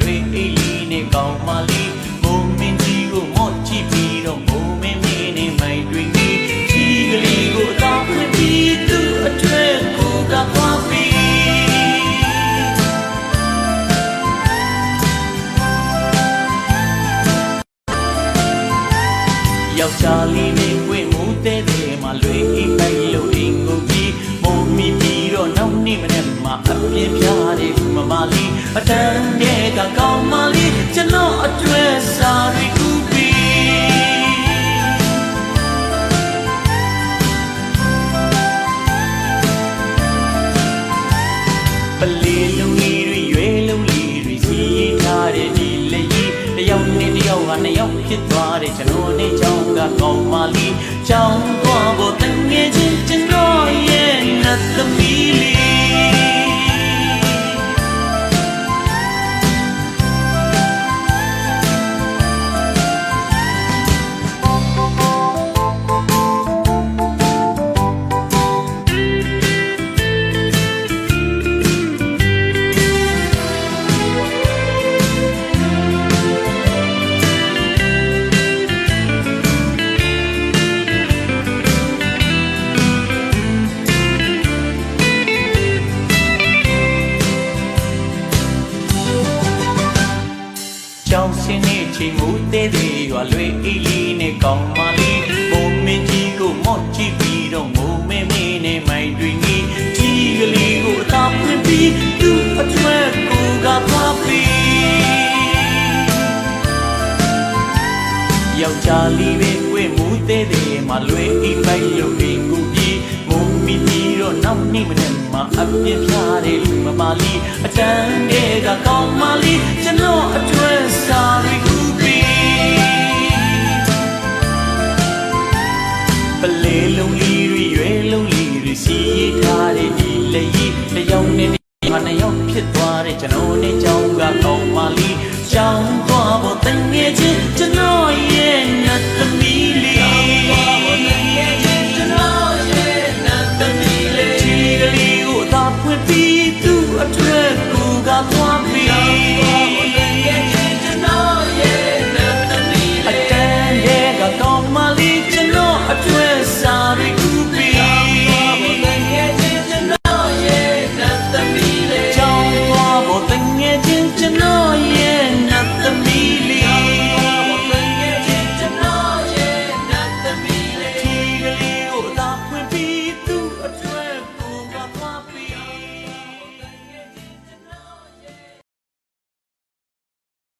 တွေအိလီနဲ့ကောင်းမလေးဘုံမင်းကြီးကိုမော့ချပြီးတော့ဘုံမင်းမင်းနဲ့မိုင်တွေကြီးကြီးကလေးကိုအသာဖွင့်ပြီးသူ့အထွေကိုကပါပြီးယောက်ျားလေးနဲ့ဝင့်မှုတဲ့တဲ့မှာလွေအိပိုင်လို့အင်ကိုကြီးမုံမီပြီးတော့နောက်နေ့မနေ့မှာအပြင်းပြားတွေ မမလေးအတန်းတဲ့ကကောင်းမလေးကျွန်တော်အကျွဲစားရီကူပြီးပလေးလုံးလေးတွေရွယ်လုံးလေးတွေစီးထားတဲ့ဒီလက်ကြီးတစ်ယောက်နဲ့တစ်ယောက်ကနှစ်ယောက်ဖြစ်သွားတဲ့ကျွန်တော်နဲ့ချောင်းကကောင်းမလေးချောင်းသွားဖို့တငယ်ချင်းကျွန်တော်ရဲ့နတ်သမီးလေး ကြောင်စင်းနေချိန်မူသေးသေးရွာလွေအေးလေးနဲ့ကောင်းမလေးဘုံမင်းကြီးကိုမော့ကြည့်ပြီးတော့ငိုမဲမဲနဲ့မိုင်တွင်ကြီးကြီးကလေးကိုအသာဖွင့်ပြီးသူ့အထွတ်ကိုကသွားပြီးယောက်ျားလေးပဲဝင့်မှုသေးသေးမှလွေအိပိုက်လို့အိမ်ကိုပြီးမုံမီပြီးတော့နောက်နေ့မနေ့မှအပြင်းပြားတဲ့လူမပါလီအတန်း ပလေးလုံးလေးတွေရွယ်လုံးလေးတွေစီးထားတဲ့ဒီလက်ကြီးတစ်ယောက်နဲ့တစ်ယောက်နှစ်ယောက်ဖြစ်သွားတဲ့ကျွန်တော်နဲ့ကြောင်းကကောင်းမလေးကြောင်းသွားဖို့တငယ်ချင်းကျွန်တော်ရဲ့နတ်သမီးလေးကျွန်တော်ရဲ့နတ်သမီးလေးချီကလေးကိုသာဖွင့်ပြီးသူ့အတွက်ကိုကသွားပြီး